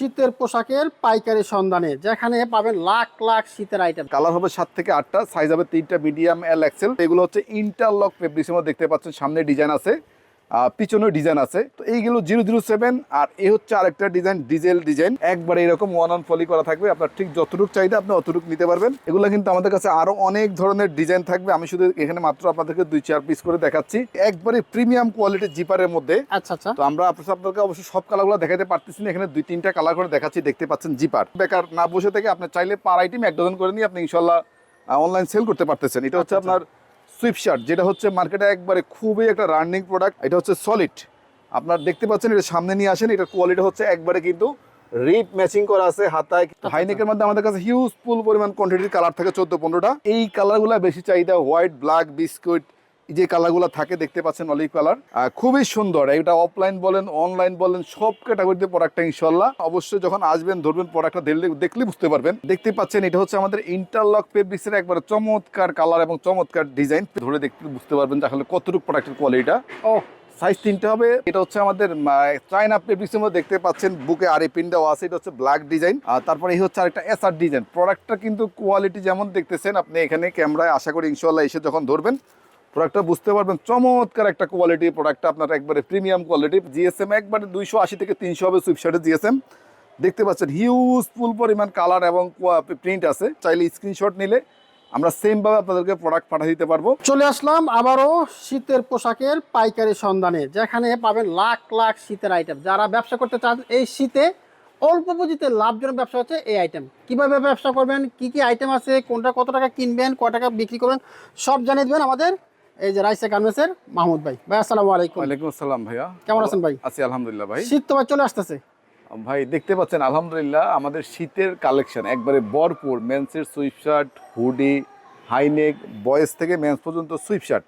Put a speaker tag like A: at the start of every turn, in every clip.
A: শীতের পোশাকের পাইকারি সন্ধানে, যেখানে পাবেন লাখ লাখ শীতের আইটেম
B: কালার হবে সাত থেকে আটটা সাইজ হবে তিনটা মিডিয়াম এল এক্সেল এগুলো হচ্ছে ইন্টারলক ফেব্রিক্সের মধ্যে দেখতে পাচ্ছেন সামনে ডিজাইন আছে। পিছনেও ডিজাইন আছে। তো এইগুলো জিরো জিরো সেভেন আর এ হচ্ছে আরেকটা ডিজাইন ডিজেল ডিজাইন একবারে এরকম ওয়ান অন ফলি করা থাকবে। আপনার ঠিক যতটুকু চাইতে আপনি অতটুকু নিতে পারবেন। এগুলো কিন্তু আমাদের কাছে আরও অনেক ধরনের ডিজাইন থাকবে। আমি শুধু এখানে মাত্র আপনাদেরকে দুই চার পিস করে দেখাচ্ছি। একবারে প্রিমিয়াম কোয়ালিটির জিপারের মধ্যে।
A: আচ্ছা আচ্ছা।
B: তো আমরা আপনাদেরকে অবশ্যই সব কালারগুলো দেখাতে পারতেছি না। এখানে দুই তিনটা কালার করে দেখাচ্ছি। দেখতে পাচ্ছেন জিপার বেকার না বসে থেকে আপনি চাইলে পার আইটেম এক ডজন করে নিয়ে আপনি ইনশাল্লাহ অনলাইন সেল করতে পারতেছেন। এটা হচ্ছে
A: আচ্ছা,
B: আপনার সুইপ শার্ট যেটা হচ্ছে মার্কেটে একবারে খুবই একটা রানিং প্রোডাক্ট এটা হচ্ছে সলিড আপনার দেখতে পাচ্ছেন এটা সামনে নিয়ে আসেন এটার কোয়ালিটি হচ্ছে একবারে কিন্তু রিপ ম্যাচিং করা আছে হাতায়। হাইনেকের মধ্যে আমাদের কাছে হিউজ ফুল পরিমাণ কোয়ান্টিটির কালার থাকে চোদ্দ পনেরোটা। এই কালারগুলো বেশি চাহিদা হোয়াইট ব্ল্যাক বিস্কুট যে কালারগুলো থাকে, দেখতে পাচ্ছেন অলিভ কালার খুবই সুন্দর। এটা অফলাইন বলেন অনলাইন বলেন, সব ক্যাটাগরিতে প্রোডাক্টটা ইনশাল্লাহ অবশ্যই যখন আসবেন, ধরবেন প্রোডাক্টটা দেখলে দেখলে বুঝতে পারবেন। দেখতে পাচ্ছেন, এটা হচ্ছে আমাদের ইন্টারলক ফেব্রিক্সের একবারে চমৎকার কালার এবং চমৎকার ডিজাইন ধরে দেখতে বুঝতে পারবেন আসলে কতটুকু প্রোডাক্টের কোয়ালিটিটা
A: ও
B: সাইজ তিনটে হবে। এটা হচ্ছে আমাদের চাইনা ফেব্রিক্সের মধ্যে দেখতে পাচ্ছেন, বুকে আর এই পিন দেওয়া আছে, এটা হচ্ছে ব্ল্যাক ডিজাইন আর তারপরে এই হচ্ছে আরেকটা এসআর ডিজাইন প্রোডাক্টটা কিন্তু কোয়ালিটি যেমন দেখতেছেন, আপনি এখানে ক্যামেরায় আশা করি ইনশাল্লাহ এসে যখন ধরবেন প্রোডাক্টটা বুঝতে পারবেন, চমৎকার একটা কোয়ালিটি প্রোডাক্টটা আপনার একবারে প্রিমিয়াম কোয়ালিটি জিএসএম একবারে দুইশো আশি থেকে তিনশো হবে সুইপশার্টের জিএসএম দেখতে পাচ্ছেন হিউজ ফুল পরিমাণ কালার এবং প্রিন্ট আছে, চাইলে স্ক্রিনশট নিলে আমরা সেমভাবে আপনাদেরকে প্রোডাক্ট পাঠিয়ে দিতে পারব।
A: চলে আসলাম আবারও শীতের পোশাকের পাইকারি সন্ধানে, যেখানে পাবেন লাখ লাখ শীতের আইটেম যারা ব্যবসা করতে চান, এই শীতে অল্প পুঁজিতে লাভজনক ব্যবসা হচ্ছে এই আইটেম কীভাবে ব্যবসা করবেন, কি কি আইটেম আছে, কোনটা কত টাকা কিনবেন কত টাকা বিক্রি করবেন, সব জানিয়ে দেবেন আমাদের এই যে রাইসা গার্মেন্টসের মাহমুদ ভাই। ভাই আসসালামু আলাইকুম।
B: ওয়ালাইকুম আসসালাম ভাইয়া।
A: কেমন আছেন ভাই?
B: আছি আলহামদুলিল্লাহ ভাই।
A: শীত তো ভাই চলে আসতেছে।
B: ভাই দেখতে পাচ্ছেন আলহামদুলিল্লাহ আমাদের শীতের কালেকশন একবারে ভরপুর। মেন্সের sweatshirt hoodie high neck boys থেকে মেন্স পর্যন্ত sweatshirt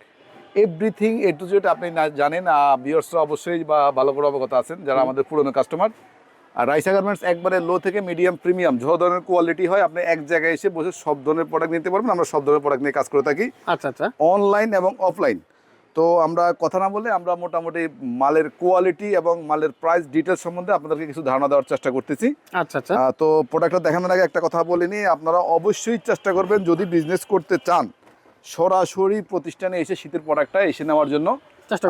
B: everything A to Z আপনি না জানেন বিয়ার্সরা অবশ্যই বা ভালো করে অবগত আছেন যারা আমাদের পুরনো কাস্টমার। আর রাইসা গার্মেন্টস একবারে লো থেকে মিডিয়াম প্রিমিয়াম যত ধরনের কোয়ালিটি হয় আপনি এক জায়গায় এসে বসে সব ধরনের প্রোডাক্ট নিতে পারবেন আমরা সব ধরনের প্রোডাক্ট নিয়ে কাজ করে থাকি।
A: আচ্ছা আচ্ছা।
B: অনলাইন এবং অফলাইন তো আমরা কথা না বলে আমরা মোটামুটি মালের কোয়ালিটি এবং মালের প্রাইস ডিটেলস সম্বন্ধে আপনাদেরকে কিছু ধারণা দেওয়ার চেষ্টা করতেছি।
A: আচ্ছা আচ্ছা।
B: তো প্রোডাক্টটা দেখানোর আগে একটা কথা বলিনি আপনারা অবশ্যই চেষ্টা করবেন যদি বিজনেস করতে চান সরাসরি প্রতিষ্ঠানে এসে শীতের প্রোডাক্টটা এসে নেওয়ার জন্য।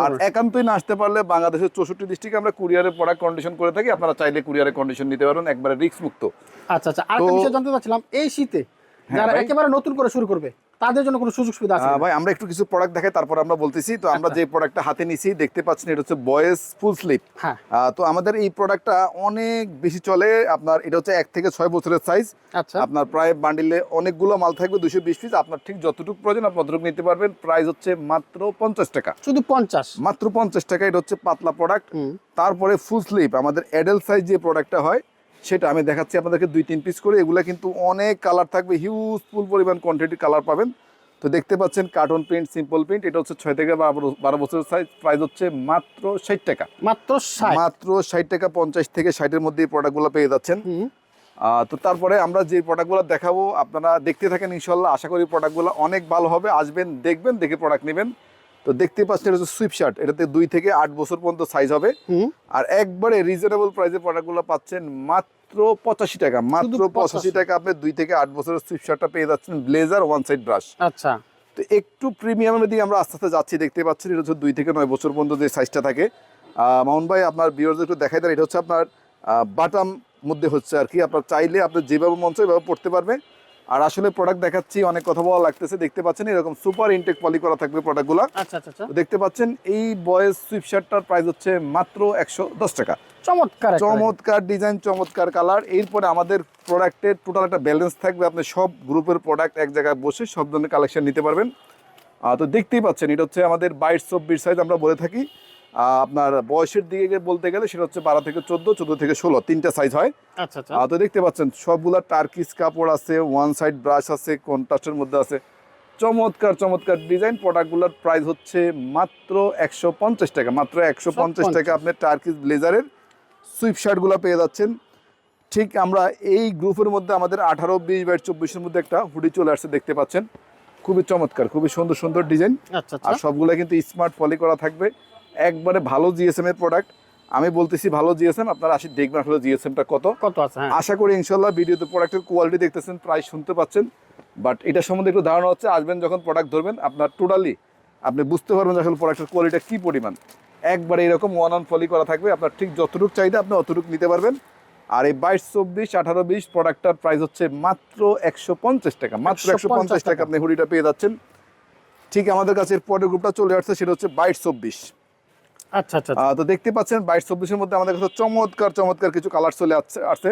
B: আর একান্তই না আসতে পারলে বাংলাদেশের চৌষট্টি ডিস্ট্রিক্টে আমরা কুরিয়ারে প্রোডাক্ট কন্ডিশন করে থাকি। আপনারা চাইলে কুরিয়ারে কন্ডিশন নিতে পারবেন একবারে রিস্ক মুক্ত
A: আচ্ছা আচ্ছা। আর
B: একটা
A: বিষয় জানতে চাচ্ছিলাম এই শীতে
B: হ্যাঁ,
A: যারা একেবারে নতুন করে শুরু করবে তাদের জন্য কোনো সুযোগ সুবিধা আছে
B: ভাই আমরা একটু কিছু প্রোডাক্ট দেখাই তারপর আমরা বলতেছি। তো আমরা যে প্রোডাক্টটা হাতে নিছি দেখতে পাচ্ছেন এটা হচ্ছে বয়েস ফুল স্লিপ
A: হ্যাঁ।
B: তো আমাদের এই প্রোডাক্টটা অনেক বেশি চলে আপনার এটা হচ্ছে এক থেকে ছয় বছরের সাইজ
A: আচ্ছা।
B: আপনার প্রায় বান্ডিলে অনেকগুলো মাল থাকবে দুশো বিশ পিস আপনার ঠিক যতটুকু প্রয়োজন আপনি ততটুকু নিতে পারবেন প্রাইস হচ্ছে মাত্র পঞ্চাশ টাকা।
A: শুধু পঞ্চাশ?
B: মাত্র পঞ্চাশ টাকা এটা হচ্ছে পাতলা প্রোডাক্ট তারপরে ফুল স্লিপ আমাদের অ্যাডেল সাইজ যে প্রোডাক্টটা হয় সেটা আমি দেখাচ্ছি আপনাদেরকে দুই তিন পিস করে। এগুলো কিন্তু অনেক কালার থাকবে হিউজ ফুল পরিমাণ কোয়ান্টিটি কালার পাবেন। তো দেখতে পাচ্ছেন কার্টুন প্রিন্ট সিম্পল প্রিন্ট এটা হচ্ছে ছয় থেকে বারো- বছরের সাইজ প্রাইস হচ্ছে মাত্র ষাট টাকা।
A: মাত্র
B: মাত্র ষাট টাকা পঞ্চাশ থেকে ষাটের মধ্যে এই প্রোডাক্টগুলো পেয়ে যাচ্ছেন। তো তারপরে আমরা যে প্রোডাক্টগুলো দেখাবো আপনারা দেখতে থাকেন ইনশাল্লাহ আশা করি প্রোডাক্টগুলো অনেক ভালো হবে। আসবেন দেখবেন দেখে প্রোডাক্ট নেবেন। তো দেখতে পাচ্ছেন এটা হচ্ছে সুইপ শার্ট এটাতে দুই থেকে আট বছর পর্যন্ত সাইজ হবে। আর একবারে রিজনেবল প্রাইসে প্রোডাক্টগুলো পাচ্ছেন মাত্র পঁচাশি টাকা। মাত্র পঁচাশি। টাকা আপনি দুই থেকে আট বছরের সুইপ শার্টটা পেয়ে যাচ্ছেন ব্লেজার ওয়ান সাইড ব্রাশ
A: আচ্ছা।
B: তো একটু প্রিমিয়ামের দিকে আমরা আস্তে আস্তে যাচ্ছি দেখতে পাচ্ছেন এটা হচ্ছে দুই থেকে নয় বছর পর্যন্ত যে সাইজটা থাকে। মামুন ভাই আপনার বিয়ার্স একটু দেখাই দেন এটা হচ্ছে আপনার বাটাম মধ্যে হচ্ছে আর কি। আপনার চাইলে আপনি যেভাবে মন চায় এভাবে পড়তে পারবে আর আসলে প্রোডাক্ট দেখাচ্ছি অনেক কথা বলা লাগতেছে দেখতে পাচ্ছেন এরকম সুপার ইনটেক পলি করা থাকবে প্রোডাক্টগুলো
A: আচ্ছা আচ্ছা আচ্ছা।
B: দেখতে পাচ্ছেন এই বয়েস সুইপ শার্টটার প্রাইস হচ্ছে মাত্র একশো দশ টাকা।
A: চমৎকার
B: চমৎকার ডিজাইন চমৎকার কালার এরপরে আমাদের প্রোডাক্টের টোটাল একটা ব্যালেন্স থাকবে আপনি সব গ্রুপের প্রোডাক্ট এক জায়গায় বসে সব ধরনের কালেকশন নিতে পারবেন। তো দেখতেই পাচ্ছেন এটা হচ্ছে আমাদের বাইশ চব্বিশ সাইজ আমরা বলে থাকি। আপনার বয়সের দিকে বলতে গেলে সেটা হচ্ছে বারো থেকে চোদ্দ চোদ্দ থেকে ষোলো তিনটা সাইজ হয়।
A: আচ্ছা আচ্ছা।
B: তো দেখতে পাচ্ছেন সবগুলা টার্কিস কাপড় আছে ওয়ান সাইড ব্রাশ আছে কন্ট্রাস্টের মধ্যে আছে। চমৎকার চমৎকার ডিজাইন প্রোডাক্টগুলোর প্রাইস হচ্ছে মাত্র একশো পঞ্চাশ টাকা মাত্র একশো পঞ্চাশ টাকা আপনি টার্কিস ব্লেজারের সুইপ শার্টগুলো পেয়ে যাচ্ছেন। ঠিক আমরা এই গ্রুপের মধ্যে আমাদের আঠারো বিশ বাইশ চব্বিশের মধ্যে একটা হুডি চলে আসছে দেখতে পাচ্ছেন। খুবই চমৎকার খুবই সুন্দর সুন্দর ডিজাইন
A: আচ্ছা
B: আর
A: আচ্ছা
B: সবগুলো কিন্তু স্মার্ট ফলি করা থাকবে। একবারে ভালো জিএসএম এর প্রোডাক্ট আমি বলতেছি ভালো জিএসএম আপনারা আসি দেখবেন আসলে জিএসএমটা কত।
A: কত আছে হ্যাঁ।
B: আশা করি ইনশাল্লাহ ভিডিওতে প্রোডাক্টের কোয়ালিটি দেখতেছেন প্রায় শুনতে পাচ্ছেন। বাট এটা সম্বন্ধে একটু ধারণা হচ্ছে আসবেন যখন প্রোডাক্ট ধরবেন আপনার টোটালি আপনি বুঝতে পারবেন আসলে প্রোডাক্টের কোয়ালিটি কি পরিমাণ। একবারে এরকম ওয়ান অন ফলি করা থাকবে আপনার ঠিক যতটুকু চাইতে আপনি অতটুকু নিতে পারবেন। আর এই বাইশ চব্বিশ আঠারো বিশ প্রোডাক্টটার প্রাইস হচ্ছে মাত্র একশো পঞ্চাশ টাকা মাত্র একশো পঞ্চাশ টাকা।
A: টাকা।
B: আপনি হুডিটা পেয়ে যাচ্ছেন। ঠিক আমাদের কাছে এর পরের গ্রুপটা চলে আসছে সেটা হচ্ছে বাইশ চব্বিশ।
A: আচ্ছা আচ্ছা আচ্ছা।
B: তো দেখতে পাচ্ছেন, বাইশ চব্বিশের মধ্যে আমাদের কাছে চমৎকার চমৎকার কিছু কালার চলে আসছে আসছে।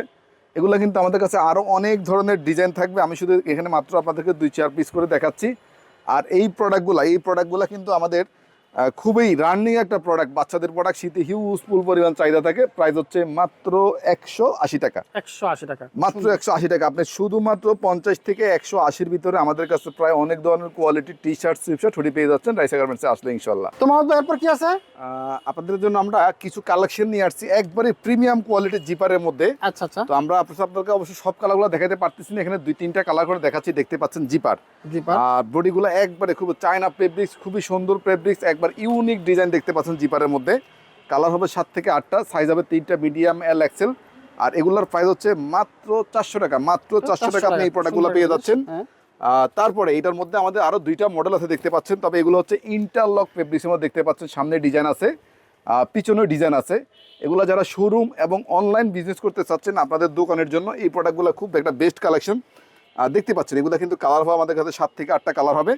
B: এগুলো কিন্তু আমাদের কাছে আরও অনেক ধরনের ডিজাইন থাকবে। আমি শুধু এখানে মাত্র আপনাদেরকে দুই, চার পিস করে দেখাচ্ছি। আর এই প্রোডাক্টগুলো এই প্রোডাক্টগুলো কিন্তু আমাদের খুবই রানিং একটা প্রোডাক্ট বাচ্চাদের প্রোডাক্ট শীতে হিউজফুল পরিমাণ চাহিদা থাকে। প্রাইস হচ্ছে মাত্র একশো আশি টাকা।
A: একশো আশি টাকা।
B: মাত্র একশো আশি টাকা। আপনি শুধুমাত্র পঞ্চাশ থেকে একশো আশির ভিতরে আমাদের কাছে প্রায় অনেক ধরনের কোয়ালিটির টি শার্ট সুইপশার্ট হুডি পেয়ে যাচ্ছেন রাইসা গার্মেন্টসে আসলে ইনশাল্লাহ
A: তোমার তো এরপর কি আছে?
B: আপনাদের জন্য আমরা কিছু কালেকশন নিয়ে আসছি। একবারে প্রিমিয়াম কোয়ালিটির জিপারের মধ্যে।
A: আচ্ছা আচ্ছা।
B: তো আমরা আপনার- আপনাদেরকে অবশ্যই সব কালারগুলো দেখাতে পারতেছি না। এখানে দুই তিনটা কালার করে দেখাচ্ছি। দেখতে পাচ্ছেন জিপার
A: জিপার
B: আর বডিগুলো একবারে খুব চায়না ফেব্রিক্স খুবই সুন্দর ফেব্রিক্স একবার ইউনিক ডিজাইন দেখতে পাচ্ছেন জিপারের মধ্যে। কালার হবে সাত থেকে আটটা সাইজ হবে তিনটা মিডিয়াম এল এক্সেল আর এগুলোর প্রাইস হচ্ছে মাত্র চারশো টাকা মাত্র চারশো টাকা আপনি এই প্রোডাক্টগুলো পেয়ে যাচ্ছেন।
A: হ্যাঁ।
B: তারপরে এটার মধ্যে আমাদের আরও দুইটা মডেল আছে দেখতে পাচ্ছেন তবে এগুলো হচ্ছে ইন্টারলক ফেব্রিক্সের মধ্যে দেখতে পাচ্ছেন সামনে ডিজাইন আছে পিছনেও ডিজাইন আছে। এগুলো যারা শোরুম এবং অনলাইন বিজনেস করতে চাচ্ছেন আপনাদের দোকানের জন্য এই প্রোডাক্টগুলো খুব একটা বেস্ট কালেকশন দেখতে পাচ্ছেন এগুলো কিন্তু কালার হবে আমাদের কাছে সাত থেকে আটটা কালার হবে।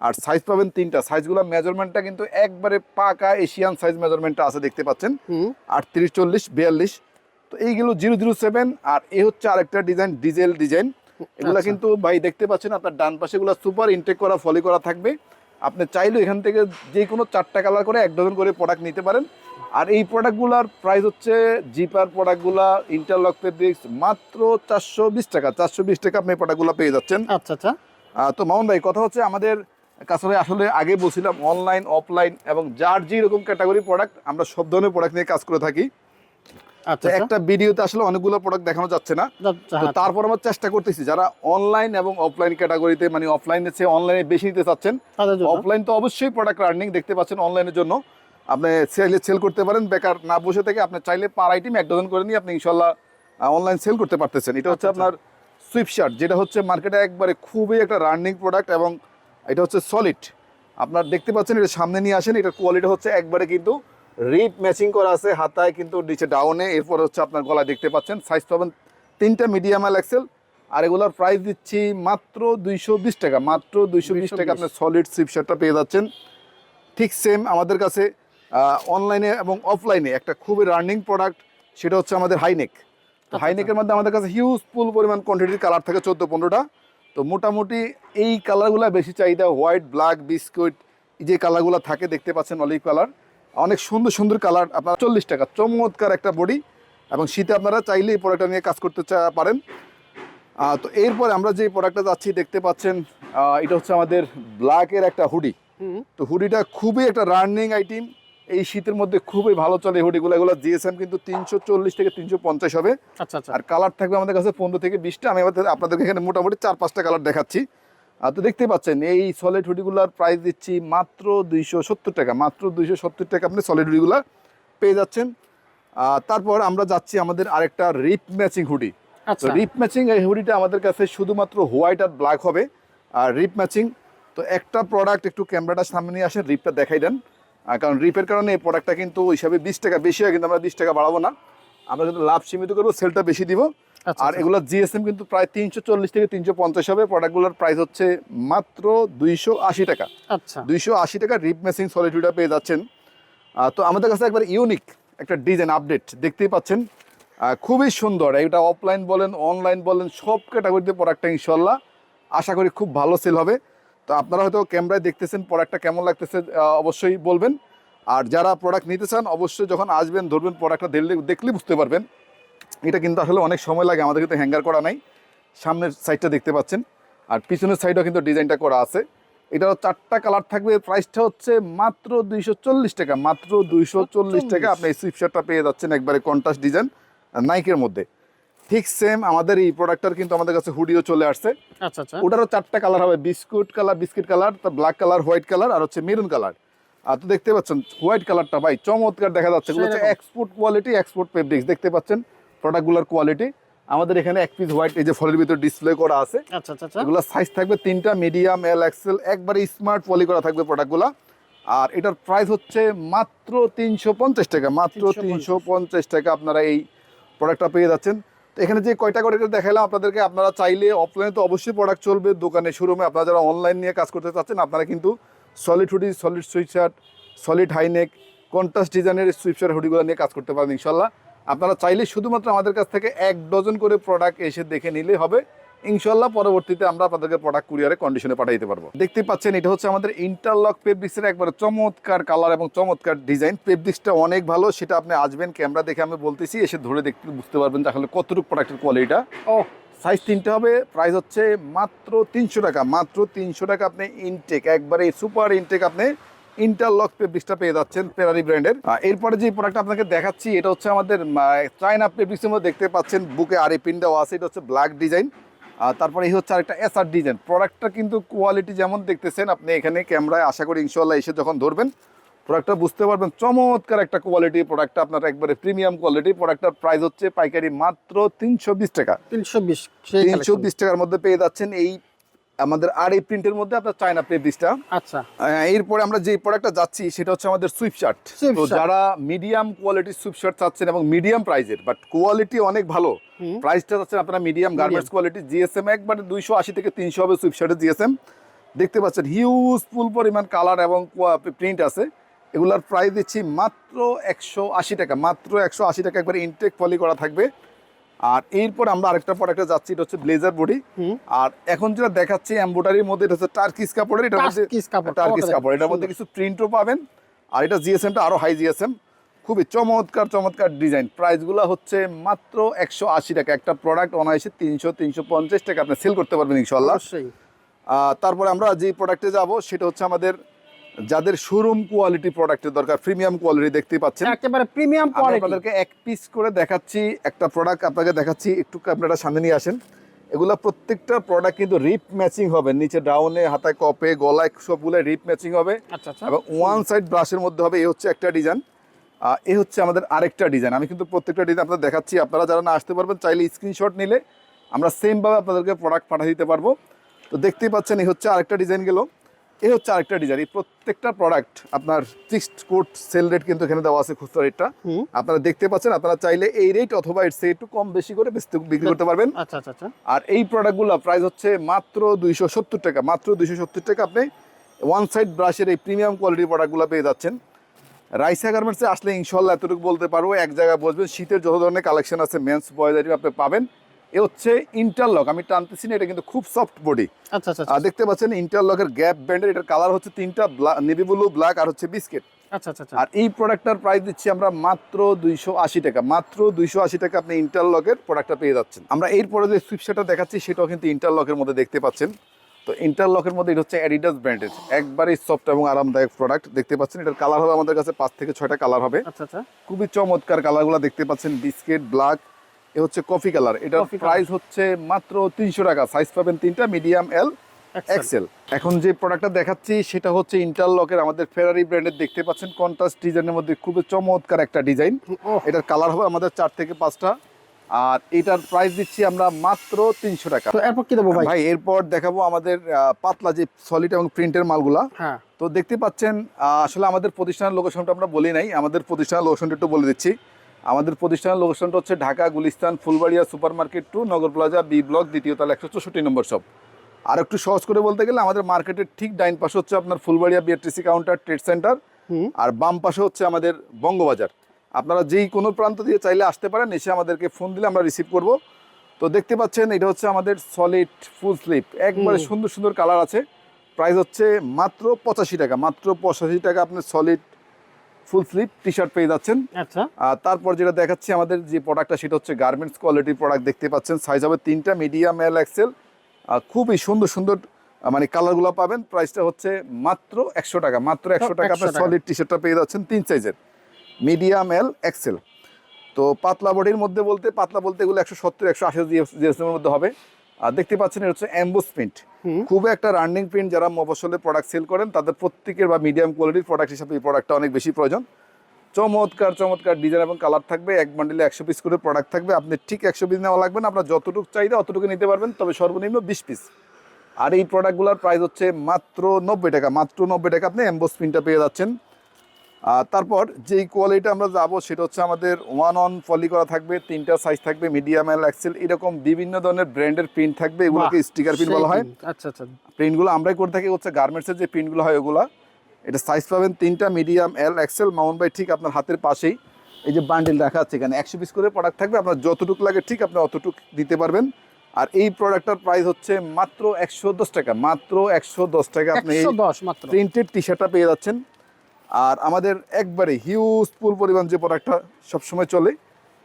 B: আর সাইজ পাবেন তিনটা। সাইজগুলো মেজারমেন্টটা কিন্তু একবারে পাকা এশিয়ান সাইজ মেজারমেন্টটা আছে দেখতে পাচ্ছেন। আটত্রিশ চল্লিশ বিয়াল্লিশ। তো এইগুলো জিরো জিরো সেভেন আর এ হচ্ছে আরেকটা ডিজাইন ডিজেল ডিজাইন এগুলো
A: আচ্ছা।
B: কিন্তু ভাই দেখতে পাচ্ছেন আপনার ডান পাশে এগুলো সুপার ইনটেক করা ফলি করা থাকবে। আপনি চাইলে এখান থেকে যে কোনো চারটা কালার করে এক ডজন করে প্রোডাক্ট নিতে পারেন। আর এই প্রোডাক্টগুলোর প্রাইস হচ্ছে জিপার প্রোডাক্টগুলা ইন্টারলক ফেব্রিক্স মাত্র চারশো বিশ টাকা। চারশো বিশ টাকা আপনি প্রোডাক্টগুলো পেয়ে যাচ্ছেন।
A: আচ্ছা আচ্ছা।
B: তো মামুন ভাই কথা হচ্ছে আমাদের কাছে আসলে আগে বলছিলাম অনলাইন অফলাইন এবং যার যেরকম ক্যাটাগরি প্রোডাক্ট আমরা সব ধরনের প্রোডাক্ট নিয়ে কাজ করে থাকি।
A: আচ্ছা আচ্ছা।
B: একটা ভিডিওতে আসলে অনেকগুলো প্রোডাক্ট দেখানো যাচ্ছে না। তারপর আমরা চেষ্টা করতেছি যারা অনলাইন এবং অফলাইন ক্যাটাগরিতে মানে অফলাইনে চেয়ে অনলাইনে বেশি নিতে চাচ্ছেন অফলাইন তো অবশ্যই প্রোডাক্ট আর্নিং দেখতে পাচ্ছেন অনলাইনের জন্য। আপনি চাইলে সেল করতে পারেন বেকার না বসে থেকে আপনি চাইলে পার আইটেম এক ডজন করে নিয়ে আপনি ইনশাল্লাহ অনলাইন সেল করতে পারতেছেন। এটা হচ্ছে
A: আচ্ছা,
B: আপনার সুইপ শার্ট যেটা হচ্ছে মার্কেটে একবারে খুবই একটা রানিং প্রোডাক্ট এবং এটা হচ্ছে সলিড আপনার দেখতে পাচ্ছেন এটা সামনে নিয়ে আসেন এটার কোয়ালিটি হচ্ছে একবারে কিন্তু রিপ ম্যাচিং করা আছে হাতায় কিন্তু নিচে ডাউনে এরপর হচ্ছে আপনার গলায় দেখতে পাচ্ছেন সাইজ পাবেন তিনটা মিডিয়াম এল এক্সেল আর এগুলোর প্রাইস দিচ্ছি মাত্র দুইশো বিশ টাকা মাত্র দুইশো বিশ টাকা আপনার সলিড সুইপ শার্টটা পেয়ে যাচ্ছেন। ঠিক সেম আমাদের কাছে অনলাইনে এবং অফলাইনে একটা খুবই রানিং প্রোডাক্ট সেটা হচ্ছে আমাদের হাইনেক তো
A: আচ্ছা,
B: হাইনেকের মধ্যে আমাদের কাছে হিউজ হিউজফুল পরিমাণ কোয়ান্টিটির কালার থাকে চোদ্দ পনেরোটা। তো মোটামুটি এই কালারগুলো বেশি চাহিদা হোয়াইট ব্ল্যাক বিস্কুট এই যে কালারগুলো থাকে দেখতে পাচ্ছেন অলিভ কালার অনেক সুন্দর সুন্দর কালার আপনার চল্লিশ টাকা চমৎকার একটা বডি। এবং শীতে আপনারা চাইলে এই প্রোডাক্টটা নিয়ে কাজ করতে চা- পারেন। তো এরপর আমরা যে প্রোডাক্টটা যাচ্ছি দেখতে পাচ্ছেন এটা হচ্ছে আমাদের ব্ল্যাকের একটা হুডি তো হুডিটা খুবই একটা রানিং আইটেম এই শীতের মধ্যে খুবই ভালো চলে হুডিগুলো। এগুলো জিএসএম কিন্তু তিনশো চল্লিশ থেকে তিনশো পঞ্চাশ হবে।
A: আচ্ছা আচ্ছা।
B: আর কালার থাকবে আমাদের কাছে পনেরো থেকে বিশটা। আমি আপনাদেরকে এখানে মোটামুটি চার পাঁচটা কালার দেখাচ্ছি। আর তো দেখতে পাচ্ছেন এই সলিড হুডিগুলোর প্রাইস দিচ্ছি মাত্র দুইশো সত্তর টাকা। মাত্র দুইশো সত্তর টাকা আপনি সলিড হুডিগুলো পেয়ে যাচ্ছেন। আর তারপর আমরা যাচ্ছি আমাদের আরেকটা রিপ ম্যাচিং হুডি। তো
A: আচ্ছা
B: রিপ ম্যাচিং এই হুডিটা আমাদের কাছে শুধুমাত্র হোয়াইট আর ব্ল্যাক হবে। আর রিপ ম্যাচিং তো একটা প্রোডাক্ট একটু ক্যামেরাটা সামনে নিয়ে আসেন রিপটা দেখাই দেন। কারণ রিপের কারণে এই প্রোডাক্টটা কিন্তু ওই হিসাবে বিশ টাকা বেশি হয় কিন্তু আমরা বিশ টাকা বাড়াবো না। আমরা কিন্তু লাভ সীমিত করব সেলটা বেশি দিব।
A: আচ্ছা,
B: আর
A: আচ্ছা।
B: এগুলো জিএসএম কিন্তু প্রায় তিনশো চল্লিশ থেকে তিনশো পঞ্চাশ হবে। প্রোডাক্টগুলোর প্রাইস হচ্ছে মাত্র দুইশো আশি টাকা।
A: আচ্ছা।
B: দুইশো আশি টাকা রিপ মেসিং সলিডুটা পেয়ে যাচ্ছেন। তো আমাদের কাছে একবার ইউনিক একটা ডিজাইন আপডেট দেখতেই পাচ্ছেন। খুবই সুন্দর। এটা অফলাইন বলেন অনলাইন বলেন সব ক্যাটাগরিতে প্রোডাক্টটা ইনশাল্লাহ। আশা করি খুব ভালো সেল হবে। তো আপনারা হয়তো ক্যামেরায় দেখতেছেন প্রোডাক্টটা কেমন লাগতেছে অবশ্যই বলবেন। আর যারা প্রোডাক্ট নিতে চান, অবশ্যই যখন আসবেন, ধরবেন প্রোডাক্টটা দেখলে দেখলেই বুঝতে পারবেন। এটা কিন্তু আসলে অনেক সময় লাগে, আমাদের কিন্তু হ্যাঙ্গার করা নাই। সামনের সাইডটা দেখতে পাচ্ছেন। আর পিছনের সাইডেও কিন্তু ডিজাইনটা করা আছে। এটাও চারটা কালার থাকবে। প্রাইসটা হচ্ছে মাত্র দুইশো চল্লিশ টাকা। মাত্র দুইশো চল্লিশ টাকা আপনি এই সুইপশারটা পেয়ে যাচ্ছেন একবারে কন্ট্রাস্ট ডিজাইন নাইকের মধ্যে। ঠিক সেম আমাদের এই প্রোডাক্টটার কিন্তু আমাদের কাছে হুডিও চলে আসছে।
A: আচ্ছা আচ্ছা।
B: ওটারও চারটা কালার হবে biscuit colour biscuit colour black colour white colour আর হচ্ছে মেরুন কালার আর তো দেখতে পাচ্ছেন হোয়াইট কালারটা ভাই চমৎকার দেখা যাচ্ছে। এগুলো হচ্ছে এক্সপোর্ট কোয়ালিটি এক্সপোর্ট ফেব্রিক্স দেখতে পাচ্ছেন প্রোডাক্টগুলোর কোয়ালিটি আমাদের এখানে এক পিস হোয়াইট এই যে ফলের ভিতর ডিসপ্লে করা আছে।
A: আচ্ছা আচ্ছা আচ্ছা।
B: এগুলো সাইজ থাকবে তিনটা মিডিয়াম এল এক্সেল একবারে স্মার্ট পলি করা থাকবে প্রোডাক্টগুলো আর এটার প্রাইস হচ্ছে মাত্র তিনশো পঞ্চাশ টাকা মাত্র
A: 350
B: তিনশো পঞ্চাশ টাকা আপনারা এই প্রোডাক্টটা পেয়ে যাচ্ছেন। এখানে যে কয়টা করে দেখালাম, আপনাদেরকে আপনারা চাইলে অফলাইনে তো অবশ্যই প্রোডাক্ট চলবে, দোকানে শোরুমে আপনারা যারা অনলাইন নিয়ে কাজ করতে চাচ্ছেন, আপনারা কিন্তু solid hoodie solid sweatshirt solid high neck contrast ডিজাইনের সুইপশার হুডিগুলো নিয়ে কাজ করতে পারেন ইনশাল্লাহ আপনারা চাইলে শুধুমাত্র আমাদের কাছ থেকে এক ডজন করে প্রোডাক্ট এসে দেখে নিলে হবে। ইনশাল্লাহ পরবর্তীতে আমরা আপনাদেরকে প্রোডাক্ট কুরিয়ারে কন্ডিশনে পাঠিয়ে দিতে পারব। দেখতে পাচ্ছেন, এটা হচ্ছে আমাদের ইন্টারলক পেব্রিক্সের একবারে চমৎকার কালার এবং চমৎকার ডিজাইন পেব্রিক্সটা অনেক ভালো, সেটা আপনি আসবেন ক্যামেরা দেখে আমি বলতেছি, এসে ধরে দেখতে বুঝতে পারবেন আসলে কতটুকু প্রোডাক্টের কোয়ালিটিটা
A: ও
B: সাইজ তিনটে হবে প্রাইস হচ্ছে মাত্র তিনশো টাকা, মাত্র তিনশো টাকা আপনি ইনটেক একবারে সুপার ইনটেক আপনি ইন্টারলক পেব্রিক্সটা পেয়ে যাচ্ছেন ফেরারি ব্র্যান্ডের এরপরে যে প্রোডাক্ট আপনাকে দেখাচ্ছি, এটা হচ্ছে আমাদের চায়না পেব্রিক্সের মধ্যে দেখতে পাচ্ছেন, বুকে আর এই পিনটাও আছে, এটা হচ্ছে ব্ল্যাক ডিজাইন আর তারপরে এই হচ্ছে আরেকটা এসআর ডিজাইন প্রোডাক্টটা কিন্তু কোয়ালিটি যেমন দেখতেছেন আপনি এখানে ক্যামেরায় আশা করি ইনশাল্লাহ এসে যখন ধরবেন প্রোডাক্টটা বুঝতে পারবেন। চমৎকার একটা কোয়ালিটি প্রোডাক্টটা আপনার একবারে প্রিমিয়াম কোয়ালিটি প্রোডাক্টটার প্রাইস হচ্ছে পাইকারি মাত্র তিনশো বিশ টাকা।
A: তিনশো বিশ সেই
B: তিনশো বিশ টাকার মধ্যে পেয়ে যাচ্ছেন এই আমাদের আর এই প্রিন্টের মধ্যে আপনার চায়না পেপিসটা
A: আচ্ছা।
B: এরপরে আমরা যে প্রোডাক্টটা যাচ্ছি সেটা হচ্ছে আমাদের সুইপ শার্ট তো যারা মিডিয়াম কোয়ালিটির সুইপ শার্ট চাচ্ছেন এবং মিডিয়াম প্রাইজের বাট কোয়ালিটি অনেক ভালো প্রাইসটা চাচ্ছেন আপনারা মিডিয়াম গার্মেন্টস কোয়ালিটি জিএসএম একবারে দুইশো আশি থেকে তিনশো হবে সুইপ শার্টের জিএসএম দেখতে পাচ্ছেন হিউজ ফুল পরিমাণ কালার এবং প্রিন্ট আছে। এগুলার প্রাইস দিচ্ছি মাত্র একশো আশি টাকা মাত্র একশো আশি টাকা একবারে ইনটেক পলি করা থাকবে। আর এরপর আমরা আরেকটা প্রোডাক্টে যাচ্ছি এটা হচ্ছে ব্লেজার বডি আর এখন যেটা দেখাচ্ছি এমব্রয়ডারির মধ্যে এটা হচ্ছে টার্কিস কাপড়ের এটা মধ্যে
A: টার্কিস কাপড়,
B: টার্কিস কাপড় এটার মধ্যে কিছু প্রিন্টও পাবেন। আর এটা জিএসএমটা আরও হাই জিএসএম খুবই চমৎকার চমৎকার ডিজাইন প্রাইসগুলো হচ্ছে মাত্র একশো আশি টাকা। একটা প্রোডাক্ট অনায়াসে তিনশো তিনশো পঞ্চাশ টাকা আপনি সেল করতে পারবেন ইনশাল্লাহ তারপরে আমরা যে প্রোডাক্টে যাব সেটা হচ্ছে আমাদের যাদের শোরুম কোয়ালিটি প্রোডাক্টের দরকার প্রিমিয়াম কোয়ালিটি দেখতে পাচ্ছেন।
A: একেবারে প্রিমিয়াম কোয়ালিটি
B: আপনাদেরকে এক পিস করে দেখাচ্ছি একটা প্রোডাক্ট আপনাকে দেখাচ্ছি একটু আপনারা সামনে নিয়ে আসেন। এগুলা প্রত্যেকটা প্রোডাক্ট কিন্তু রিপ ম্যাচিং হবে নিচে ডাউনে হাতায় কপে গলায় সবগুলো রিপ ম্যাচিং হবে।
A: আচ্ছা আচ্ছা।
B: এবং ওয়ান সাইড ব্রাশের মধ্যে হবে এই হচ্ছে একটা ডিজাইন আর এ হচ্ছে আমাদের আরেকটা ডিজাইন আমি কিন্তু প্রত্যেকটা ডিজাইন আপনাদের দেখাচ্ছি আপনারা যারা না আসতে পারবেন চাইলে স্ক্রিনশট নিলে আমরা সেমভাবে আপনাদেরকে প্রোডাক্ট পাঠিয়ে দিতে পারব। তো দেখতেই পাচ্ছেন এই হচ্ছে আরেকটা ডিজাইন গেল। এই হচ্ছে আরেকটা ডিজাইন এই প্রত্যেকটা প্রোডাক্ট আপনার ফিক্সড কোড সেল রেট কিন্তু এখানে দেওয়া আছে খুচরা রেটটা আপনারা দেখতে পাচ্ছেন আপনারা চাইলে এই রেট অথবা এর চেয়ে একটু কম বেশি করে বিক্রি করতে পারবেন।
A: আচ্ছা আচ্ছা আচ্ছা।
B: আর এই প্রোডাক্টগুলো প্রাইস হচ্ছে মাত্র দুইশো সত্তর টাকা মাত্র দুইশো সত্তর টাকা আপনি ওয়ান সাইড ব্রাশের এই প্রিমিয়াম কোয়ালিটির প্রোডাক্টগুলো পেয়ে যাচ্ছেন। রাইসা গার্মেন্টসে আসলে ইনশাল্লাহ এতটুকু বলতে পারব এক জায়গায় বসবেন শীতের যত ধরনের কালেকশন আছে মেন্স বয়েজ আপনি পাবেন। এ হচ্ছে ইন্টারলক আমি টানতেছি না এটা কিন্তু খুব সফট বডি
A: আচ্ছা আচ্ছা
B: আর দেখতে পাচ্ছেন ইন্টারলকের গ্যাপ ব্যান্ডের এটার কালার হচ্ছে তিনটা নেভি ব্লু ব্ল্যাক আর হচ্ছে বিস্কিট
A: আচ্ছা আচ্ছা আচ্ছা।
B: আর এই প্রোডাক্টটার প্রাইস দিচ্ছি আমরা মাত্র দুইশো আশি টাকা। মাত্র দুইশো আশি টাকা আপনি ইন্টারলকের প্রোডাক্টটা পেয়ে যাচ্ছেন। আমরা এরপরে যে সুইপসেটটা দেখাচ্ছি সেটাও কিন্তু ইন্টারলকের মধ্যে দেখতে পাচ্ছেন। তো ইন্টারলকের মধ্যে এটা হচ্ছে অ্যাডিডাস ব্র্যান্ডের একবারেই সফট এবং আরামদায়ক প্রোডাক্ট দেখতে পাচ্ছেন এটার কালার হবে আমাদের কাছে পাঁচ থেকে ছয়টা কালার হবে।
A: আচ্ছা আচ্ছা।
B: খুবই চমৎকার কালারগুলো দেখতে পাচ্ছেন বিস্কিট ব্ল্যাক এ হচ্ছে কফি কালার। এটার প্রাইস হচ্ছে মাত্র তিনশো টাকা। সাইজ পাবেন তিনটা মিডিয়াম এল এক্সেল এখন যে প্রোডাক্টটা দেখাচ্ছি সেটা হচ্ছে ইন্টারলকের আমাদের ফেরারি ব্র্যান্ডের দেখতে পাচ্ছেন কন্ট্রাস্ট ডিজাইনের মধ্যে খুবই চমৎকার একটা ডিজাইন এটার কালার হবে আমাদের চার থেকে পাঁচটা। আর এটার প্রাইস দিচ্ছি আমরা মাত্র তিনশো টাকা।
A: তো এরপর কি দেবো ভাই?
B: ভাই এরপর দেখাবো আমাদের পাতলা যে সলিড এবং প্রিন্টের মালগুলা।
A: হ্যাঁ।
B: তো দেখতে পাচ্ছেন আসলে আমাদের প্রতিষ্ঠানের লোকেশনটা আমরা বলি নাই। আমাদের প্রতিষ্ঠানের লোকেশনটা একটু বলে দিচ্ছি। আমাদের প্রতিষ্ঠানের লোকেশনটা হচ্ছে Dhaka Gulistan Fulbaria super market two Nagar plaza B block দ্বিতীয় তালা একশো চৌষট্টি নম্বর সব আর একটু সহজ করে বলতে গেলে আমাদের মার্কেটের ঠিক ডাইন পাশে হচ্ছে আপনার Fulbaria BRTC counter trade centre আর বাম পাশে হচ্ছে আমাদের বঙ্গবাজার। আপনারা যেই কোনো প্রান্ত দিয়ে চাইলে আসতে পারেন এসে আমাদেরকে ফোন দিলে আমরা রিসিভ করব। তো দেখতে পাচ্ছেন এটা হচ্ছে আমাদের সলিড ফুল স্লিপ একবারে। সুন্দর সুন্দর কালার আছে। প্রাইস হচ্ছে মাত্র পঁচাশি টাকা মাত্র পঁচাশি টাকা আপনার solid full sleeve T shirt পেয়ে যাচ্ছেন।
A: আচ্ছা।
B: আর তারপর যেটা দেখাচ্ছি আমাদের যে প্রোডাক্টটা সেটা হচ্ছে গার্মেন্টস কোয়ালিটির প্রোডাক্ট দেখতে পাচ্ছেন। সাইজ হবে তিনটা মিডিয়াম এল এক্সেল খুবই সুন্দর সুন্দর মানে কালারগুলো পাবেন। প্রাইসটা হচ্ছে মাত্র একশো টাকা মাত্র একশো টাকা আপনার সলিড টি শার্টটা পেয়ে যাচ্ছেন তিন সাইজের মিডিয়াম এল এক্সেল তো পাতলা বডির মধ্যে বলতে পাতলা বলতে এগুলো একশো সত্তর একশো আশি জিএসএমের মধ্যে হবে। আর দেখতে পাচ্ছেন এটা হচ্ছে অ্যাম্বোস প্রিন্ট। খুব একটা রানিং প্রিন্ট যারা মফসলে প্রোডাক্ট সেল করেন তাদের প্রত্যেকের বা মিডিয়াম কোয়ালিটির প্রোডাক্ট হিসাবে এই প্রোডাক্টটা অনেক বেশি প্রয়োজন। চমৎকার চমৎকার ডিজাইন এবং কালার থাকবে এক বান্ডিলে একশো পিস করে প্রোডাক্ট থাকবে। আপনি ঠিক একশো পিস নেওয়া লাগবে না আপনার যতটুকু চাহিদা অতটুকু নিতে পারবেন তবে সর্বনিম্ন বিশ পিস আর এই প্রোডাক্টগুলোর প্রাইস হচ্ছে মাত্র নব্বই টাকা মাত্র নব্বই টাকা আপনি অ্যাম্বোস প্রিন্টটা পেয়ে যাচ্ছেন। তারপর যেই কোয়ালিটি আমরা যাব সেটা হচ্ছে আমাদের ওয়ান অন ফলি করা থাকবে তিনটা সাইজ থাকবে মিডিয়াম এল এক্সেল এরকম বিভিন্ন ধরনের ব্র্যান্ডের প্রিন্ট থাকবে এগুলোকে স্টিকার প্রিন্ট বলা হয়।
A: আচ্ছা আচ্ছা।
B: প্রিন্টগুলো আমরাই করে থাকি হচ্ছে গার্মেন্টসের যে প্রিন্টগুলো হয় ওগুলা এটা সাইজ পাবেন তিনটা মিডিয়াম এল এক্সেল মাউন্ট বাই ঠিক আপনার হাতের পাশেই। এই যে বান্ডিল রাখা আছে এখানে একশো পিস করে প্রোডাক্ট থাকবে আপনার যতটুকু লাগে ঠিক আপনি অতটুকু দিতে পারবেন। আর এই প্রোডাক্টটার প্রাইস হচ্ছে মাত্র একশো দশ টাকা মাত্র একশো দশ টাকা আপনি প্রিন্টেড টি শার্টটা পেয়ে যাচ্ছেন। আর আমাদের একবারে হিউজ ফুল পরিমাণ যে প্রোডাক্টটা সবসময় চলে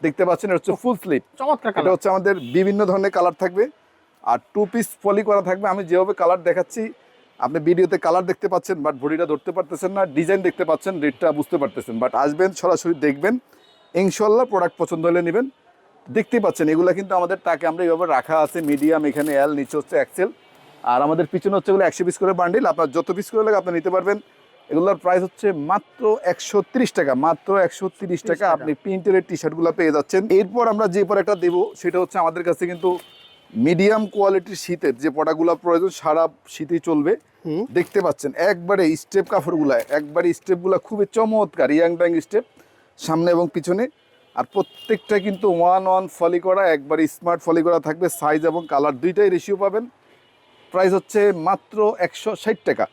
B: দেখতে পাচ্ছেন এটা হচ্ছে ফুল স্লিপ
A: চমৎকার
B: এটা হচ্ছে আমাদের বিভিন্ন ধরনের কালার থাকবে। আর টু পিস পলি করা থাকবে। আমি যেভাবে কালার দেখাচ্ছি আপনি ভিডিওতে কালার দেখতে পাচ্ছেন বাট বডিটা ধরতে পারতেছেন না ডিজাইন দেখতে পাচ্ছেন রেটটা বুঝতে পারতেছেন। বাট আসবেন সরাসরি দেখবেন ইনশাল্লাহ প্রোডাক্ট পছন্দ হলে নেবেন। দেখতে পাচ্ছেন এগুলো কিন্তু আমাদের টাকে আমরা এইভাবে রাখা আছে মিডিয়াম এখানে এল নিচে হচ্ছে এক্সেল আর আমাদের পিছনে হচ্ছে এগুলো একশো পিস করে বান্ডিল আপনার যত পিস করে লাগে আপনি নিতে পারবেন। এগুলোর প্রাইস হচ্ছে মাত্র একশো তিরিশ টাকা মাত্র একশো তিরিশ টাকা। আপনি প্রিন্টের টি শার্টগুলো পেয়ে যাচ্ছেন। এরপর আমরা যে প্রোডাক্টটা দেবো সেটা হচ্ছে আমাদের কাছে কিন্তু মিডিয়াম কোয়ালিটির শীতের যে প্রোডাক্টগুলো প্রয়োজন সারা শীতই চলবে। দেখতে পাচ্ছেন একবারে স্টেপ কাপড়গুলা একবারে স্টেপগুলো খুবই চমৎকার ইয়াং ব্যাং স্টেপ সামনে এবং পিছনে। আর প্রত্যেকটা কিন্তু ওয়ান ওয়ান ফলি করা একবারে স্মার্ট ফলি করা থাকবে সাইজ এবং কালার দুইটাই রেশিও পাবেন। প্রাইস হচ্ছে মাত্র একশো ষাট টাকা।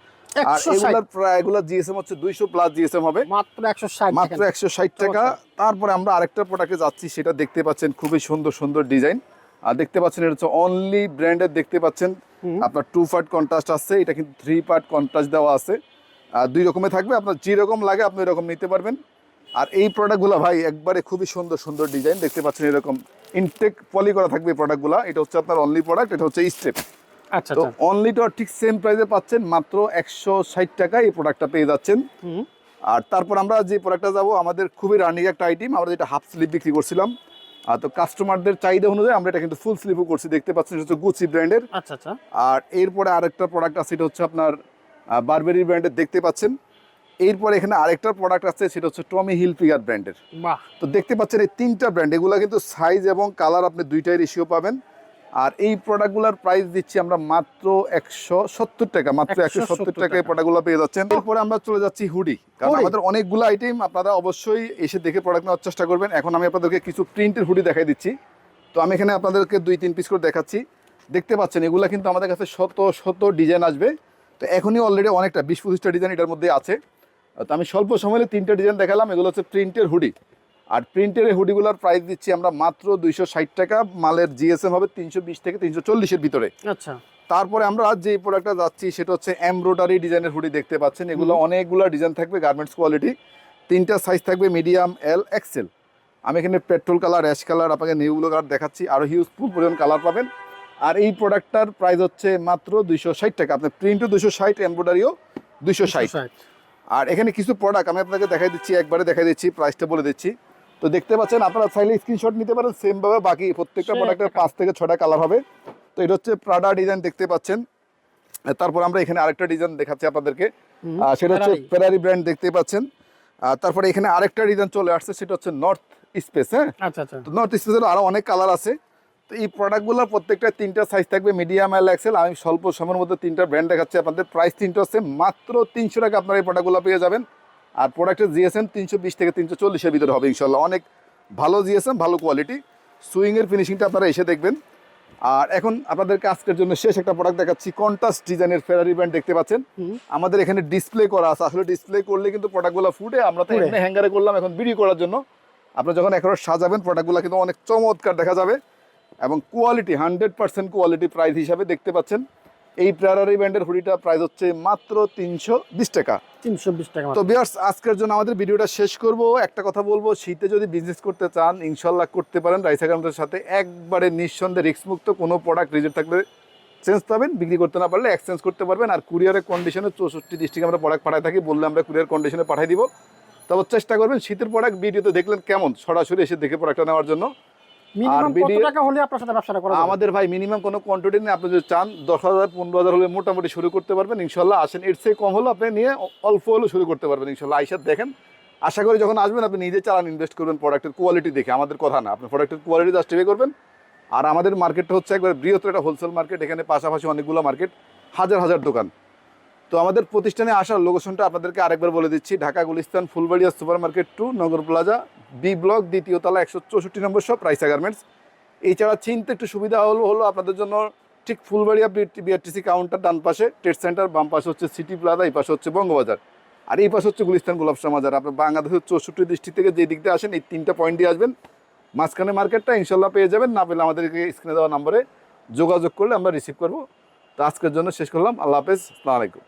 B: আর
A: 160
B: এগুলার প্রায় এগুলা জিএসএম হচ্ছে দুইশো প্লাস জিএসএম হবে।
A: মাত্র একশো ষাট
B: মাত্র একশো ষাট টাকা। তারপরে আমরা আরেকটা প্রোডাক্টে যাচ্ছি সেটা দেখতে পাচ্ছেন খুবই সুন্দর সুন্দর ডিজাইন আর দেখতে পাচ্ছেন এটা হচ্ছে অনলি ব্র্যান্ডের দেখতে পাচ্ছেন। আপনার টু পার্ট কন্ট্রাস্ট আছে এটা কিন্তু থ্রি পার্ট কন্ট্রাস্ট দেওয়া আছে। আর দুই রকমের থাকবে আপনার যেরকম লাগে আপনি এরকম নিতে পারবেন। আর এই প্রোডাক্টগুলো ভাই একবারে খুবই সুন্দর সুন্দর ডিজাইন দেখতে পাচ্ছেন এরকম ইনটেক পলি করা থাকবে এই প্রোডাক্টগুলো এটা হচ্ছে আপনার অনলি প্রোডাক্ট এটা হচ্ছে স্টেপ তো
A: আচ্ছা।
B: অনলিটা ঠিক সেম প্রাইসে পাচ্ছেন মাত্র একশো ষাট টাকায় এই প্রোডাক্টটা পেয়ে যাচ্ছেন।
A: হুম।
B: আর তারপর আমরা যে প্রোডাক্টটা যাব আমাদের খুবই রানিং একটা আইটেম আমরা যেটা হাফ স্লিপ বিক্রি করছিলাম। আর তো কাস্টমারদের চাহিদা অনুযায়ী আমরা এটা কিন্তু ফুল স্লিপও করছি দেখতে পাচ্ছেন হচ্ছে গুচি ব্র্যান্ডের
A: আচ্ছা আচ্ছা।
B: আর এরপরে আরেকটা প্রোডাক্ট আছে এটা হচ্ছে আপনার বারবেরি ব্র্যান্ডের দেখতে পাচ্ছেন। এরপরে এখানে আরেকটা প্রোডাক্ট আছে সেটা হচ্ছে টমি হিল ফিগার ব্র্যান্ডের তো দেখতে পাচ্ছেন এই তিনটা ব্র্যান্ড এগুলো কিন্তু সাইজ এবং কালার আপনি দুইটাই রেশিও পাবেন। আর এই প্রোডাক্টগুলোর প্রাইস দিচ্ছি আমরা মাত্র একশো সত্তর টাকা মাত্র একশো সত্তর
A: 170
B: টাকায় প্রোডাক্টগুলো পেয়ে যাচ্ছেন। এরপরে আমরা চলে যাচ্ছি হুডি কারণ আমাদের অনেকগুলো আইটেম আপনারা অবশ্যই এসে দেখে প্রোডাক্ট নেওয়ার চেষ্টা করবেন। এখন আমি আপনাদেরকে কিছু প্রিন্টের হুডি দেখাই দিচ্ছি। তো আমি এখানে আপনাদেরকে দুই তিন পিস করে দেখাচ্ছি। দেখতে পাচ্ছেন এগুলো কিন্তু আমাদের কাছে শত শত ডিজাইন আসবে। তো এখনই অলরেডি অনেকটা বিশ পঁচিশটা ডিজাইন এটার মধ্যে আছে। তো আমি স্বল্প সময়ে তিনটা ডিজাইন দেখালাম এগুলো হচ্ছে প্রিন্টের হুডি আর প্রিন্টের এই হুডিগুলোর প্রাইস দিচ্ছি আমরা মাত্র দুইশো ষাট টাকা। মালের জিএসএম হবে তিনশো বিশ থেকে তিনশো চল্লিশের ভিতরে।
A: আচ্ছা।
B: তারপরে আমরা যে প্রোডাক্টটা যাচ্ছি সেটা হচ্ছে এমব্রয়ডারি ডিজাইনের হুডি দেখতে পাচ্ছেন। এগুলো অনেকগুলো ডিজাইন থাকবে গার্মেন্টস কোয়ালিটি তিনটা সাইজ থাকবে মিডিয়াম এল এক্সেল আমি এখানে পেট্রোল কালার অ্যাশ কালার আপনাকে নিউগুলো কালার দেখাচ্ছি। আরও হিউজফুল পরিমাণ কালার পাবেন। আর এই প্রোডাক্টটার প্রাইস হচ্ছে মাত্র দুইশো ষাট টাকা। আপনার প্রিন্টও দুশো ষাট এমব্রয়ডারিও দুশো ষাট। আর এখানে কিছু প্রোডাক্ট আমি আপনাকে দেখাই দিচ্ছি একবারে দেখাই দিচ্ছি প্রাইসটা বলে দিচ্ছি। তো দেখতে পাচ্ছেন আপনারা চাইলে স্ক্রিনশট নিতে পারেন সেম ভাবে বাকি প্রত্যেকটা প্রোডাক্টের পাঁচ থেকে ছটা কালার হবে। তো এটা হচ্ছে প্রাডা ডিজাইন দেখতে পাচ্ছেন। তারপর আমরা এখানে আরেকটা ডিজাইন দেখাচ্ছি আপনাদেরকে। সেটা হচ্ছে। ফেরারি ব্র্যান্ড দেখতে পাচ্ছেন। তারপরে এখানে আরেকটা ডিজাইন চলে আসছে সেটা হচ্ছে নর্থ স্পেস হ্যাঁ?
A: আচ্ছা আচ্ছা।
B: তো নর্থ স্পেসের আরও অনেক কালার আছে। তো এই প্রোডাক্টগুলোর প্রত্যেকটা তিনটা সাইজ থাকবে মিডিয়াম এল এক্সেল আমি স্বল্প সময়ের মধ্যে তিনটা ব্র্যান্ড দেখাচ্ছি আপনাদের। প্রাইস তিনটা হচ্ছে মাত্র তিনশো টাকা আপনারা এই প্রোডাক্টগুলো পেয়ে যাবেন। আর প্রোডাক্টের জিএসএম তিনশো বিশ থেকে তিনশো চল্লিশের ভিতরে হবে ইনশাল্লাহ। অনেক ভালো জিএসএম ভালো কোয়ালিটি সুইংয়ের ফিনিশিংটা আপনারা এসে দেখবেন। আর এখন আপনাদেরকে আজকের জন্য শেষ একটা প্রোডাক্ট দেখাচ্ছি কন্টাস্ট ডিজাইনের ফেরারি ব্র্যান্ড দেখতে পাচ্ছেন। আমাদের এখানে ডিসপ্লে করা আছে। আসলে ডিসপ্লে করলে কিন্তু প্রোডাক্টগুলো ফুটে। আমরা তো এখানে হ্যাঙ্গারে করলাম এখন বিক্রি করার জন্য। আপনারা যখন এখন সাজাবেন প্রোডাক্টগুলো কিন্তু অনেক চমৎকার দেখা যাবে। এবং quality hundred percent quality price হিসাবে দেখতে পাচ্ছেন। এই প্রায়ারি ব্র্যান্ডের হুডিটা প্রাইস হচ্ছে মাত্র তিনশো বিশ টাকা।
A: তিনশো বিশ টাকা
B: তো বিয়ার্স আজকের জন্য আমাদের ভিডিওটা শেষ করব। একটা কথা বলব শীতে যদি বিজনেস করতে চান ইনশাল্লাহ করতে পারেন। রাইসা গ্রামের সাথে একবারে নিঃসন্দেহে রিস্ক মুক্ত কোনো প্রোডাক্ট রিজেক্ট থাকলে চেঞ্জ পাবেন বিক্রি করতে না পারলে এক্সচেঞ্জ করতে পারবেন। আর কুরিয়ারের কন্ডিশনে চৌষট্টি ডিস্ট্রিক্ট আমরা প্রোডাক্ট পাঠাই থাকি বললে আমরা কুরিয়ার কন্ডিশনে পাঠিয়ে দিব। তবে চেষ্টা করবেন শীতের প্রোডাক্ট ভিডিওতে দেখলেন কেমন সরাসরি এসে দেখে প্রোডাক্টটা নেওয়ার জন্য। আমাদের ভাই মিনিমাম কোনো কোয়ান্টিটি নেই আপনি যদি চান দশ হাজার পনেরো হাজার হলে মোটামুটি শুরু করতে পারবেন। ইনশাল্লাহ আসেন এর চেয়ে কম হলে আপনি নিয়ে অল্প হলেও শুরু করতে পারবেন ইনশাল্লাহ। আইসা দেখেন আশা করি যখন আসবেন আপনি নিজে চালান ইনভেস্ট করবেন প্রোডাক্টের কোয়ালিটি দেখে। আমাদের কথা না আপনি প্রোডাক্টের কোয়ালিটি জাস্টিফাই করবেন। আর আমাদের মার্কেটটা হচ্ছে একবার বৃহত্তর একটা হোলসেল মার্কেট এখানে পাশাপাশি অনেকগুলো মার্কেট হাজার হাজার দোকান। তো আমাদের প্রতিষ্ঠানে আসার লোকেশনটা আপনাদেরকে আরেকবার বলে দিচ্ছি Dhaka Gulistan Fulbaria super market two Nagar plaza B block, দ্বিতীয় তলা, একশো চৌষট্টি নম্বর সব রাইসা গার্মেন্টস। এছাড়া চিনতে একটু সুবিধা হলো হলো আপনাদের জন্য ঠিক ফুলবাড়িয়া বিআরটিসি কাউন্টার ডান পাশে ট্রেড সেন্টার বাম পাশে হচ্ছে সিটি প্লাজা এই পাশে হচ্ছে বঙ্গবাজার। আর এই পাশে হচ্ছে গুলিস্তান গোলাপশা মাজার আপনার বাংলাদেশের চৌষট্টি ডিস্ট্রিক্ট থেকে যে দিক দিয়ে আসেন, এই তিনটা পয়েন্ট দিয়ে আসবেন। মাঝখানে মার্কেটটা ইনশাল্লাহ পেয়ে যাবেন। না পেলে আমাদেরকে স্ক্রিনে দেওয়া নাম্বারে যোগাযোগ করলে আমরা রিসিভ করব। তো আজকের জন্য শেষ করলাম। আল্লাহ হাফেজ। আসসালামু আলাইকুম।